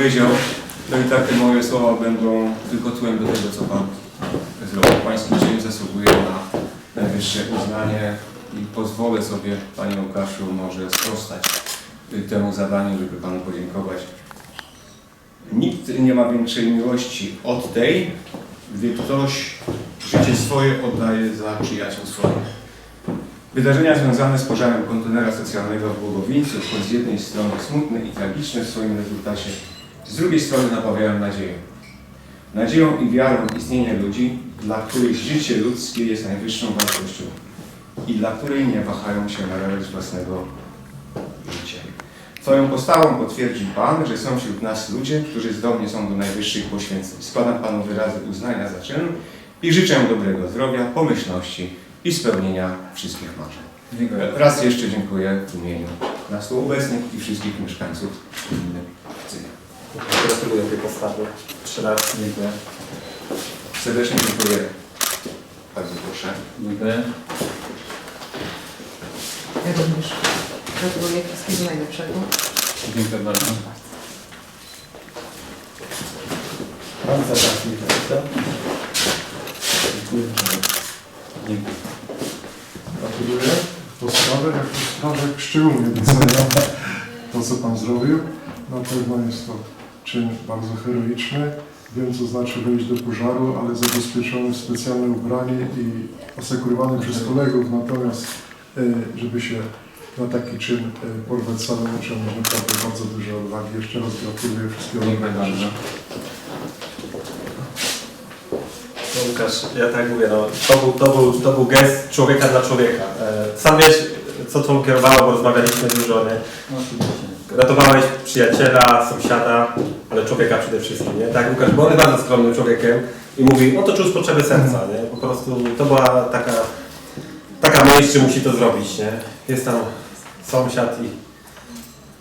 powiedział, to i tak te moje słowa będą tylko tłem do tego, co Pan zrobił. Pański czyn zasługuje na najwyższe uznanie i pozwolę sobie, Panie Łukaszu, może sprostać temu zadaniu, żeby Panu podziękować. Nikt nie ma większej miłości od tej, gdy ktoś życie swoje oddaje za przyjaciół swoich. Wydarzenia związane z pożarem kontenera socjalnego w Głogowińcu, choć z jednej strony smutne i tragiczne w swoim rezultacie, z drugiej strony napawają nadzieją. Nadzieją i wiarą w istnienie ludzi, dla których życie ludzkie jest najwyższą wartością i dla której nie wahają się narażać własnego życia. Twoją postawą potwierdził Pan, że są wśród nas ludzie, którzy zdolni są do najwyższych poświęceń. Składam Panu wyrazy uznania za czyn i życzę dobrego zdrowia, pomyślności i spełnienia wszystkich marzeń. Dziękuję. Raz jeszcze dziękuję w imieniu nas tu obecnych i wszystkich mieszkańców gminy Gratuluję tej postawy. Trzy razy. Dziękuję. Serdecznie dziękuję. Bardzo proszę. Dziękuję. Ja również gratuluję wszystkiego najlepszego. Dziękuję bardzo. Pan zapraszam Michał. Dziękuję. Gratuluję. Postawę, jak postawę szczególnie doceniam to, co Pan zrobił. Na pewno jest to czyn bardzo heroiczny. Wiem, co znaczy wejść do pożaru, ale zabezpieczony w specjalne ubranie i asekurowany przez kolegów. Natomiast, e, żeby się na taki czyn e, porwać samemu, trzeba mieć naprawdę bardzo dużo odwagi. Jeszcze raz gratuluję wszystkiego bardzo. No, Łukasz, ja tak mówię, no, to, był, to, był, to był gest człowieka dla człowieka. E, Sam wiesz, co to kierowało, bo rozmawialiśmy dużo, nie? Ratowałeś przyjaciela, sąsiada, ale człowieka przede wszystkim, nie? Tak, Łukasz, bo on jest bardzo skromnym człowiekiem i mówi, no to czuł z potrzeby serca, nie? Po prostu to była taka, taka myśl, że musi to zrobić, nie? Jest tam sąsiad i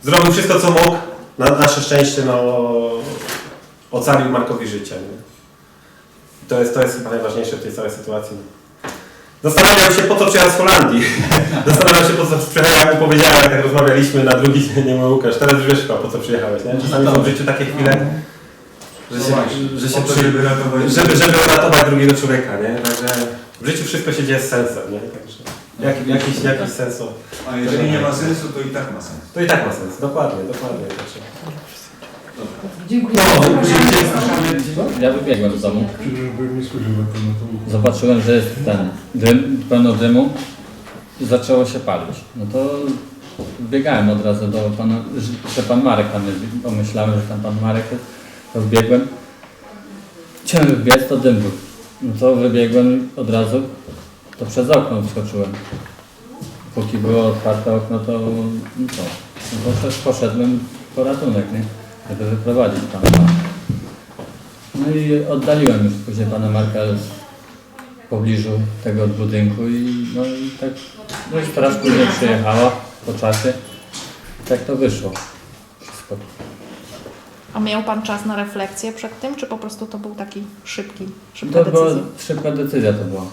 zrobił wszystko, co mógł. Na nasze szczęście, no, ocalił Markowi życie, nie? To jest, to jest chyba najważniejsze w tej całej sytuacji. Zastanawiam się, po co przyjechał z Holandii. Zastanawiam się, po co przyjechał, jak powiedziałem, jak rozmawialiśmy na drugi dzień, nie mój Łukasz. Teraz już wiesz chyba, po co przyjechałeś, nie? Czasami są w życiu takie chwile, że No się, że się przy... żeby ratować żeby, żeby uratować drugiego człowieka, nie? Także w życiu wszystko się dzieje z sensem, nie? Także jak, jakiś, jakiś sens. A jeżeli nie ma sensu, to i tak ma sens. To i tak ma sens, dokładnie, dokładnie. Także. Dziękuję. No, Zapraszamy. Ja wybiegłem z domu. Nie na. Zobaczyłem, że jest ten dym, pełno dymu i zaczęło się palić. No to biegałem od razu do pana, że- pan Marek tam jest, pomyślałem, że tam pan Marek jest, to wbiegłem. Chciałem wybiec, to dym był. No to wybiegłem od razu, to przez okno wskoczyłem. Póki było otwarte okno, to no to, no to też poszedłem po ratunek, nie? Żeby wyprowadzić pana. No i oddaliłem już później pana Marka w pobliżu tego budynku i no i tak, no i straż później przyjechała po czasie. I tak to wyszło. Wszystko. A miał Pan czas na refleksję przed tym, czy po prostu to był taki szybki, szybka To była decyzja? szybka decyzja to była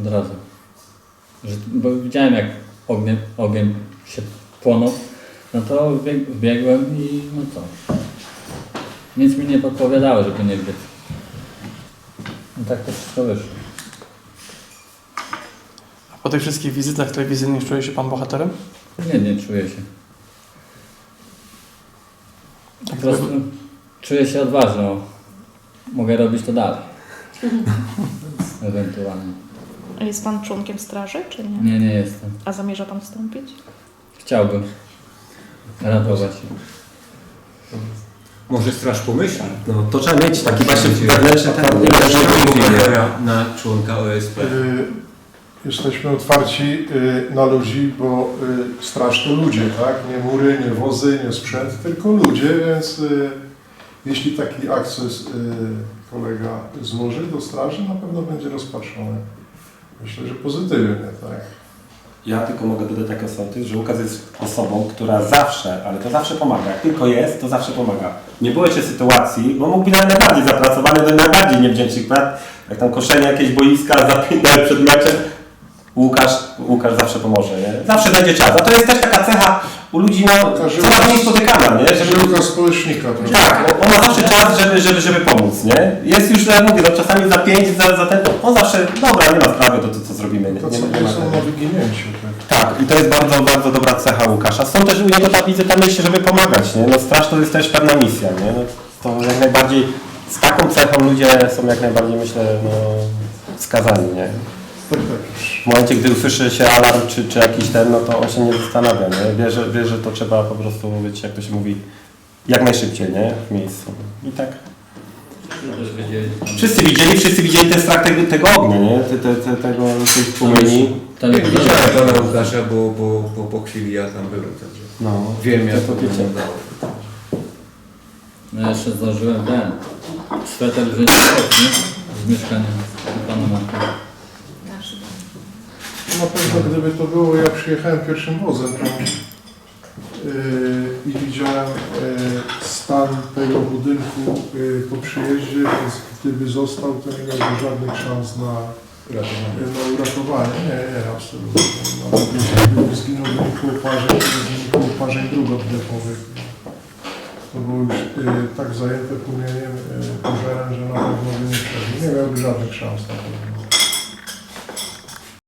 od razu. Że, bo widziałem jak ogień, ogień się płonął, no to wbieg, wbiegłem i no co. Nic mi nie podpowiadało, żeby nie wbiec. Tak to wszystko wyszło. A po tych wszystkich wizytach telewizyjnych czuje się Pan bohaterem? Nie, nie czuję się. Po prostu czuję się odważną. Mogę robić to dalej. Ewentualnie. A Jest Pan członkiem straży, czy nie? Nie, nie jestem. A zamierza Pan wstąpić? Chciałbym ratować się. Może straż pomyśli. No to trzeba mieć taki właśnie wewnętrzny ten, na członka OSP. Y, Jesteśmy otwarci y, na ludzi, bo y, straż to ludzie, tak? Nie mury, nie wozy, nie sprzęt, tylko ludzie, więc jeśli taki akces kolega złoży do straży, na pewno będzie rozpatrzony. Myślę, że pozytywnie, tak? Ja tylko mogę dodać taką sołtys, że Łukasz jest osobą, która zawsze, ale to zawsze pomaga. Jak tylko jest, to zawsze pomaga. Nie było jeszcze sytuacji, bo mógł być najbardziej zapracowany do najbardziej niewdzięcznych prac, jak tam koszenie jakieś boiska, zapinę przed meczem. Łukasz, Łukasz zawsze pomoże, nie? Zawsze znajdzie czas. A to jest też taka cecha u ludzi no, coraz mniej spotykana, nie? Żeby, Żyłka społecznika, prawda? tak, on ma zawsze czas, żeby, żeby, żeby pomóc, nie? Jest już, jak mówię, no, czasami za pięć, za, za ten, on zawsze, dobra, nie ma sprawy, to, to co zrobimy, nie, To nie, co nie ma są na wyginięciu, tak. Tak, i to jest bardzo, bardzo dobra cecha Łukasza. Stąd też u niego ta wizyta myśli, żeby pomagać, nie? No straż to jest też pewna misja, nie? No, to jak najbardziej, z taką cechą ludzie są jak najbardziej, myślę, no, skazani, nie? W momencie, gdy usłyszy się alarm czy, czy jakiś ten, no to on się nie zastanawia, nie? Wie, że, wie, że to trzeba po prostu być, jak to się mówi, jak najszybciej, nie? W miejscu. I tak. Wszyscy widzieli, wszyscy widzieli ten strach tego, tego ognia, nie? Te, te, te, tego, tych płomieni. tam Nie jest widziałem pana Łukasza, bo, bo, bo po chwili ja tam byłem, także No. wiem jak to wyglądało. No ja jeszcze zdążyłem ten sweter wziąć nie? z mieszkania pana Marka. Na pewno gdyby to było, ja przyjechałem pierwszym wozem tam yy, i widziałem yy, stan tego budynku yy, po przyjeździe, więc gdyby został, to nie miałby żadnych szans na, yy, na uratowanie. Nie, nie, absolutnie. Nawet jeśli by zginął w wyniku oparzeń, to w wyniku oparzeń dróg oddechowych. To było już yy, tak zajęte płomieniem, yy, pożarem, że na pewno by nie. Nie miałby żadnych szans na pewno.